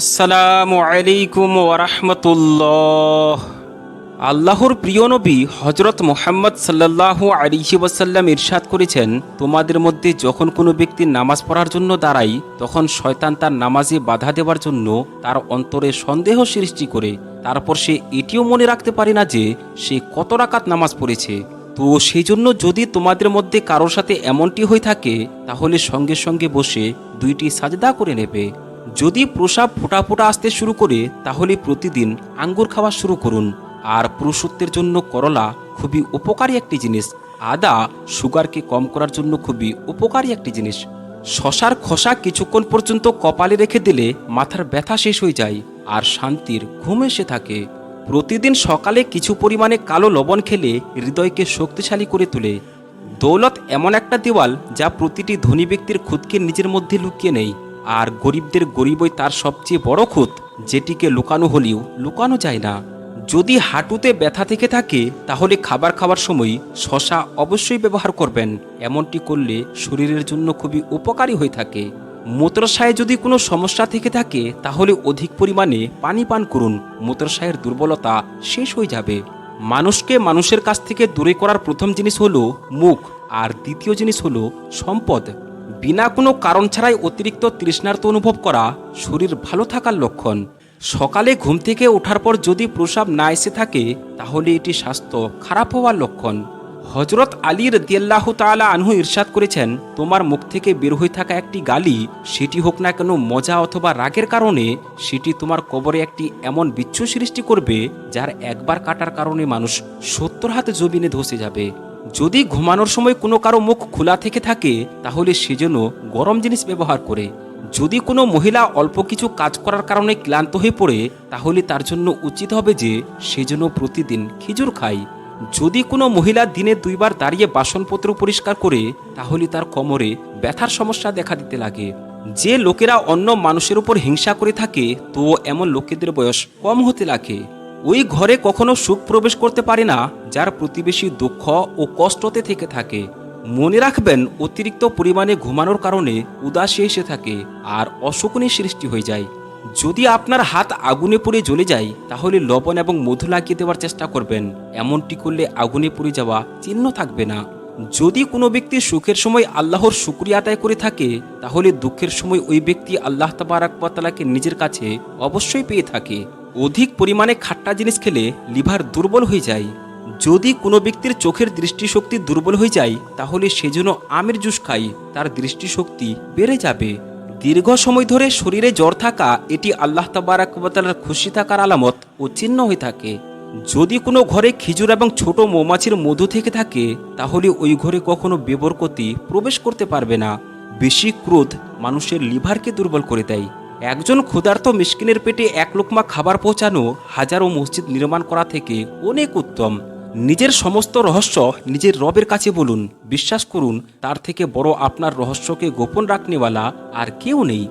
আসসালামু আলাইকুম ওরহমতুল্লাহ আল্লাহর প্রিয় নবী হজরত মোহাম্মদ সাল্লাল্লাহু আলিহি ওয়াসাল্লাম ইরশাদ করেছেন, তোমাদের মধ্যে যখন কোনো ব্যক্তি নামাজ পড়ার জন্য দাঁড়ায়, তখন শয়তান তার নামাজে বাধা দেওয়ার জন্য তার অন্তরে সন্দেহ সৃষ্টি করে, তারপর সে এটিও মনে রাখতে পারে না যে সে কত রাকাত নামাজ পড়েছে। তো সেই জন্য যদি তোমাদের মধ্যে কারোর সাথে এমনটি হয়ে থাকে, তাহলে সঙ্গে সঙ্গে বসে দুইটি সাজদা করে নেবে। যদি প্রসাব ফোটা ফোটা আসতে শুরু করে, তাহলে প্রতিদিন আঙ্গুর খাওয়া শুরু করুন। আর পুরুষত্বের জন্য করলা খুবই উপকারী একটি জিনিস। আদা সুগারকে কম করার জন্য খুবই উপকারী একটি জিনিস। শশার খোসা কিছুক্ষণ পর্যন্ত কপালে রেখে দিলে মাথার ব্যথা শেষ হয়ে যায় আর শান্তির ঘুম এসে থাকে। প্রতিদিন সকালে কিছু পরিমাণে কালো লবণ খেলে হৃদয়কে শক্তিশালী করে তোলে। দৌলত এমন একটা দেওয়াল যা প্রতিটি ধনী ব্যক্তির খুদকে নিজের মধ্যে লুকিয়ে নেই আর গরিবদের গরিবই তার সবচেয়ে বড় খুঁত, যেটিকে লুকানো হলেও লুকানো যায় না। যদি হাঁটুতে ব্যথা থেকে থাকে, তাহলে খাবার খাওয়ার সময় শশা অবশ্যই ব্যবহার করবেন। এমনটি করলে শরীরের জন্য খুবই উপকারী হয়ে থাকে। মূত্রশায়ে যদি কোনো সমস্যা থেকে থাকে, তাহলে অধিক পরিমাণে পানি পান করুন। মূত্রশায়ের দুর্বলতা শেষ হয়ে যাবে। মানুষকে মানুষের কাছ থেকে দূরে করার প্রথম জিনিস হলো মুখ, আর দ্বিতীয় জিনিস হলো সম্পদ। বিনা কোনো কারণ ছাড়াই অতিরিক্ত তৃষ্ণার্ত অনুভব করা শরীর ভালো থাকার লক্ষণ। সকালে ঘুম থেকে ওঠার পর যদি প্রসাব না এসে থাকে, তাহলে এটি স্বাস্থ্য খারাপ হওয়ার লক্ষণ। হজরত আলীর দিয়াল্লাহ তালা আনহু ইরশাদ করেছেন, তোমার মুখ থেকে বের হয়ে থাকা একটি গালি, সেটি হোক না কেন মজা অথবা রাগের কারণে, সেটি তোমার কবরে একটি এমন বিচ্ছু সৃষ্টি করবে, যার একবার কাটার কারণে মানুষ সত্তর হাতে জমিনে ধসে যাবে। যদি ঘুমানোর সময় কোনো কারও মুখ খোলা থেকে থাকে, তাহলে সেজন্য গরম জিনিস ব্যবহার করে। যদি কোনো মহিলা অল্প কিছু কাজ করার কারণে ক্লান্ত হয়ে পড়ে, তাহলে তার জন্য উচিত হবে যে সেজন্য প্রতিদিন খেজুর খায়। যদি কোনো মহিলা দিনে দুইবার দাঁড়িয়ে বাসনপত্র পরিষ্কার করে, তাহলে তার কোমরে ব্যথার সমস্যা দেখা দিতে লাগে। যে লোকেরা অন্য মানুষের উপর হিংসা করে থাকে, তো এমন লোকেদের বয়স কম হতে লাগে। ওই ঘরে কখনো সুখ প্রবেশ করতে পারে না, যার প্রতিবেশী দুঃখ ও কষ্টতে থেকে থাকে। মনে রাখবেন, অতিরিক্ত পরিমাণে ঘুমানোর কারণে উদাসী এসে থাকে আর অশকুনি সৃষ্টি হয়ে যায়। যদি আপনার হাত আগুনে পুড়ে জ্বলে যায়, তাহলে লবণ এবং মধু লাগিয়ে দেওয়ার চেষ্টা করবেন। এমনটি করলে আগুনে পুড়ে যাওয়া চিহ্ন থাকবে না। যদি কোনো ব্যক্তি সুখের সময় আল্লাহর শুক্রিয়া আদায় করে থাকে, তাহলে দুঃখের সময় ওই ব্যক্তি আল্লাহ তাবারাকতালাকে নিজের কাছে অবশ্যই পেয়ে থাকে। অধিক পরিমাণে খাট্টা জিনিস খেলে লিভার দুর্বল হয়ে যায়। যদি কোনো ব্যক্তির চোখের দৃষ্টিশক্তি দুর্বল হয়ে যায়, তাহলে সেজন্য আমের জুস খাই তার দৃষ্টিশক্তি বেড়ে যাবে। দীর্ঘ সময় ধরে শরীরে জ্বর থাকা, এটি আল্লাহ তাবারাকালার খুশি থাকার আলামত ও চিহ্ন হয়ে থাকে। যদি কোনো ঘরে খেজুর এবং ছোট মৌমাছির মধু থেকে থাকে, তাহলে ওই ঘরে কখনো বেবরকতি প্রবেশ করতে পারবে না। বেশি ক্রোধ মানুষের লিভারকে দুর্বল করে দেয়। একজন ক্ষুধার্ত মিসকিনের পেটে এক লোকমা খাবার পৌঁছানো হাজারো মসজিদ নির্মাণ করা থেকে অনেক উত্তম। নিজের সমস্ত রহস্য নিজের রবের কাছে বলুন, বিশ্বাস করুন, তার থেকে বড় আপনার রহস্যকে গোপন রাখনেওয়ালা আর কেউ নেই।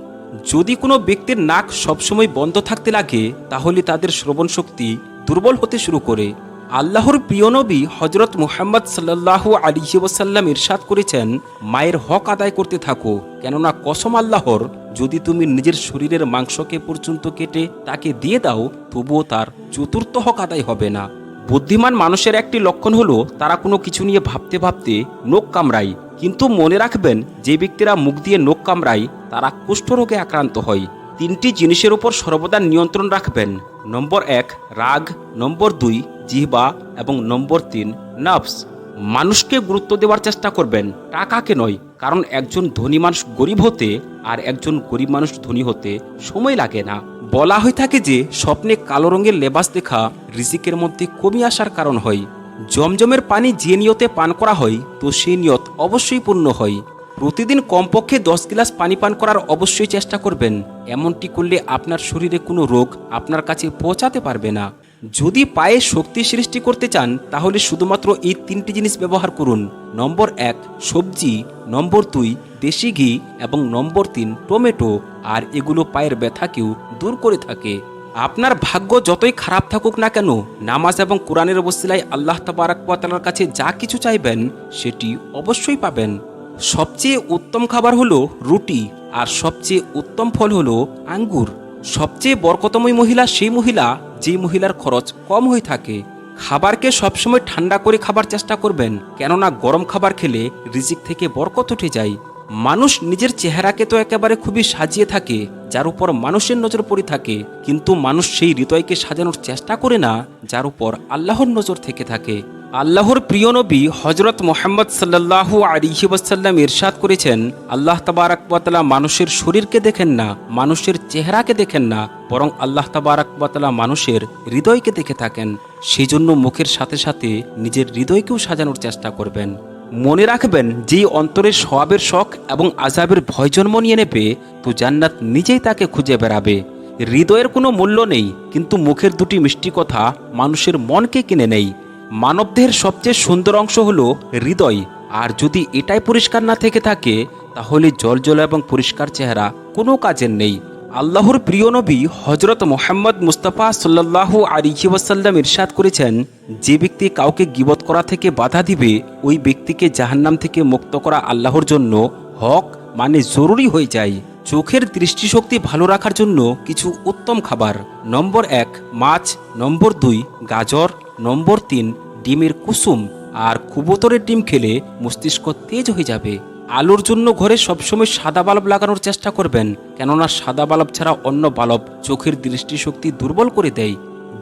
যদি কোনো ব্যক্তির নাক সবসময় বন্ধ থাকতে লাগে, তাহলে তাদের শ্রবণ শক্তি দুর্বল হতে শুরু করে। আল্লাহর প্রিয় নবী হজরত মুহাম্মদ সাল্লাহ আলিহি ওসাল্লাম ইরশাদ করেছেন, মায়ের হক আদায় করতে থাকো, কেননা কসম আল্লাহর যদি তুমি নিজের শরীরের মাংসকে পর্যন্ত কেটে তাকে দিয়ে দাও, তবুও তার চতুর্থ হক আদায় হবে না। বুদ্ধিমান মানুষের একটি লক্ষণ হলো, তারা কোনো কিছু নিয়ে ভাবতে ভাবতে নোক কামড়ায়। কিন্তু মনে রাখবেন, যে ব্যক্তিরা মুখ দিয়ে নোক কামড়ায়, তারা কুষ্ঠরোগে আক্রান্ত হয়। তিনটি জিনিসের উপর সর্বদা নিয়ন্ত্রণ রাখবেন। নম্বর এক, রাগ। নম্বর দুই, জিহবা। এবং নম্বর তিন নার্ভস মানুষকে গুরুত্ব দেওয়ার চেষ্টা করবেন, টাকাকে নয়, কারণ একজন ধনী মানুষ গরিব হতে আর একজন গরিব মানুষ ধনী হতে সময় লাগে না। বলা হয়ে থাকে যে, স্বপ্নে কালো রঙের লেবাস দেখা রিজিকের মধ্যে কমে আসার কারণ হয়। জমজমের পানি যে নিয়তে পান করা হয়, তো সেই নিয়ত অবশ্যই পূর্ণ হয়। প্রতিদিন কমপক্ষে দশ গ্লাস পানি পান করার অবশ্যই চেষ্টা করবেন। এমনটি করলে আপনার শরীরে কোনো রোগ আপনার কাছে পৌঁছাতে পারবে না। যদি পায়ে শক্তি সৃষ্টি করতে চান, তাহলে শুধুমাত্র এই তিনটি জিনিস ব্যবহার করুন। নম্বর এক, সবজি, নম্বর দুই, দেশি ঘি, এবং নম্বর তিন, টমেটো। আর এগুলো পায়ের ব্যথাকেও দূর করে থাকে। আপনার ভাগ্য যতই খারাপ থাকুক না কেন, নামাজ এবং কোরআনের অবস্থায় আল্লাহ তাবারাকালার কাছে যা কিছু চাইবেন, সেটি অবশ্যই পাবেন। সবচেয়ে উত্তম খাবার হলো রুটি, আর সবচেয়ে উত্তম ফল হলো আঙ্গুর। সবচেয়ে বরকতময় মহিলা সেই মহিলা যে মহিলার খরচ কম হয়ে থাকে, খাবারকে সবসময় ঠান্ডা করে খাবার চেষ্টা করবেন। কেননা গরম খাবার খেলে রিজিক থেকে বরকত উঠে যায়। মানুষ নিজের চেহারাকে তো একেবারে খুবই সাজিয়ে থাকে, যার উপর মানুষের নজর পড়ে থাকে, কিন্তু মানুষ সেই হৃদয়কে সাজানোর চেষ্টা করে না, যার উপর আল্লাহর নজর থেকে থাকে। আল্লাহর প্রিয় নবী হজরত মোহাম্মদ সাল্লাহু আলিহি ওয়াসাল্লাম ইরশাদ করেছেন, আল্লাহ তাবারাকবাতলা মানুষের শরীরকে দেখেন না, মানুষের চেহারাকে দেখেন না, বরং আল্লাহ তাবারাকবাতলা মানুষের হৃদয়কে দেখে থাকেন। সেই জন্য মুখের সাথে সাথে নিজের হৃদয়কেও সাজানোর চেষ্টা করবেন। মনে রাখবেন, যে অন্তরে সওয়াবের শখ এবং আজাবের ভয় জন্ম নিয়ে নেবে, তো জান্নাত নিজেই তাকে খুঁজে বেড়াবে। হৃদয়ের কোনো মূল্য নেই, কিন্তু মুখের দুটি মিষ্টি কথা মানুষের মনকে কিনে নেই। মানবদেহের সবচেয়ে সুন্দর অংশ হলো হৃদয়, আর যদি এটাই পরিষ্কার না থেকে থাকে, তাহলে জল এবং পরিষ্কার চেহারা কোনো কাজের নেই। আল্লাহর প্রিয় নবী হজরত মোহাম্মদ মুস্তাফা সাল্লাহু আলিহি ওয়াসাল্লাম ইরশাদ করেছেন, যে ব্যক্তি কাউকে গিবত করা থেকে বাধা দিবে, ওই ব্যক্তিকে জাহান্নাম থেকে মুক্ত করা আল্লাহর জন্য হক মানে জরুরি হয়ে যায়। চোখের দৃষ্টিশক্তি ভালো রাখার জন্য কিছু উত্তম খাবার। নম্বর এক, মাছ। নম্বর দুই, গাজর। নম্বর তিন, ডিমের কুসুম। আর কুবতরের ডিম খেলে মস্তিষ্ক তেজ হয়ে যাবে। আলোর জন্য ঘরে সবসময় সাদা বাল্ব লাগানোর চেষ্টা করবেন, কেননা সাদা বাল্ব ছাড়া অন্য বাল্ব চোখের দৃষ্টিশক্তি দুর্বল করে দেয়।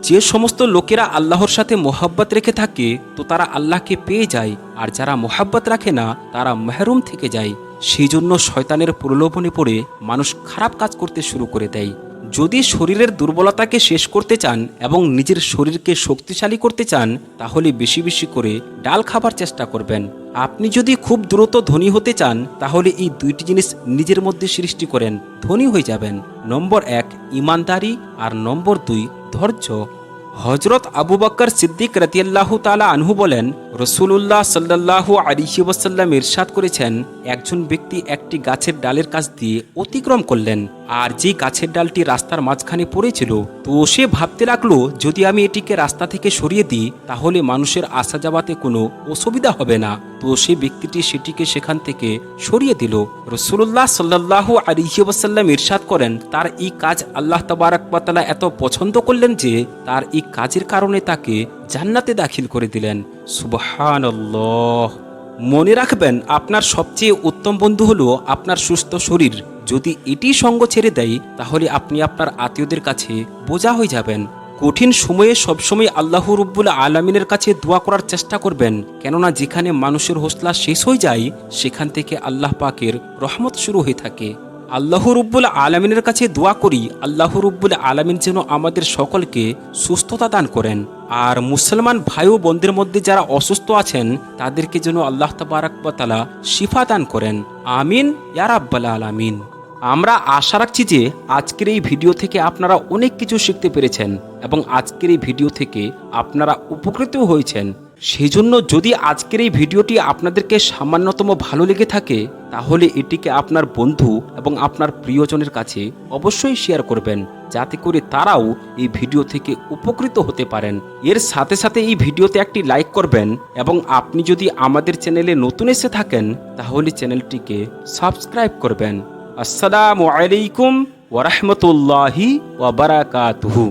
যে সমস্ত লোকেরা আল্লাহর সাথে মোহাব্বত রেখে থাকে, তো তারা আল্লাহকে পেয়ে যায়, আর যারা মোহাব্বত রাখে না, তারা মেহরুম থেকে যায়। সেই জন্য শয়তানের প্রলোভনে পড়ে মানুষ খারাপ কাজ করতে শুরু করে দেয়। যদি শরীরের দুর্বলতাকে শেষ করতে চান এবং নিজের শরীরকে শক্তিশালী করতে চান, তাহলে বেশি বেশি করে ডাল খাবার চেষ্টা করবেন। আপনি যদি খুব দ্রুত ধনী হতে চান, তাহলে এই দুইটি জিনিস নিজের মধ্যে সৃষ্টি করেন, ধনী হয়ে যাবেন। নম্বর এক, ইমানদারি, আর নম্বর দুই, ধৈর্য। হজরত আবু বক্কর সিদ্দিক রতিয়াল্লাহু তালা আনহু বলেন রসুল্লাহ সাল্লাহু আলিহি ইরশাদ করেছেন, একজন ব্যক্তি একটি গাছের ডালের কাছ দিয়ে অতিক্রম করলেন, আর যে গাছের ডালটি রাস্তার মাঝখানে পড়েছিল, তো সে ভাবতে লাগল, যদি আমি এটিকে রাস্তা থেকে সরিয়ে দিই, তাহলে মানুষের আসা যাওয়াতে কোনো অসুবিধা হবে না। তো সে ব্যক্তিটি সেটিকে সেখান থেকে সরিয়ে দিল। রসুল্লাহ সাল্লাহু আলিহি ওয়াসাল্লাম ইরশাদ করেন, তার এই কাজ আল্লাহ তবারকবাতালা এত পছন্দ করলেন যে, তার এই কাজের কারণে তাকে জান্নাতে দাখিল করে দিলেন। সুবহান মনে রাখবেন, আপনার সবচেয়ে উত্তম বন্ধু হলো আপনার সুস্থ শরীর। যদি এটি সঙ্গ ছেড়ে দেয়, তাহলে আপনি আপনার আত্মীয়দের কাছে বোঝা হয়ে যাবেন। কঠিন সময়ে সবসময় আল্লাহ রব্বুল আলমিনের কাছে দোয়া করার চেষ্টা করবেন। কেননা যেখানে মানুষের হোসলা শেষ হয়ে যায়, সেখান থেকে আল্লাহ পাকের রহমত শুরু হয়ে থাকে। আল্লাহ রব্বুল আলমিনের কাছে দোয়া করি, আল্লাহ রব্বুল আলমিন যেন আমাদের সকলকে সুস্থতা দান করেন। আর মুসলমান ভাই ও বোনদের মধ্যে যারা অসুস্থ আছেন, তাদেরকে যেন আল্লাহ তাবারাকবাতালা শিফা দান করেন। আমিন ইয়ার ইয়ারাব্বাল আলামিন। আমরা আশা রাখছি যে আজকের এই ভিডিও থেকে আপনারা অনেক কিছু শিখতে পেরেছেন এবং আজকের এই ভিডিও থেকে আপনারা উপকৃত হয়েছেন। সেই জন্য যদি আজকের এই ভিডিওটি আপনাদেরকে সামান্যতম ভালো লেগে থাকে, তাহলে এটিকে আপনার বন্ধু এবং আপনার প্রিয়জনের কাছে অবশ্যই শেয়ার করবেন, যাতে করে তারাও এই ভিডিও থেকে উপকৃত হতে পারেন। এর সাথে সাথে এই ভিডিওতে একটি লাইক করবেন এবং আপনি যদি আমাদের চ্যানেলে নতুন এসে থাকেন, তাহলে চ্যানেলটিকে সাবস্ক্রাইব করবেন। আসসালামু আলাইকুম ওরহমতুল্লাহি ওবরাকাতুহু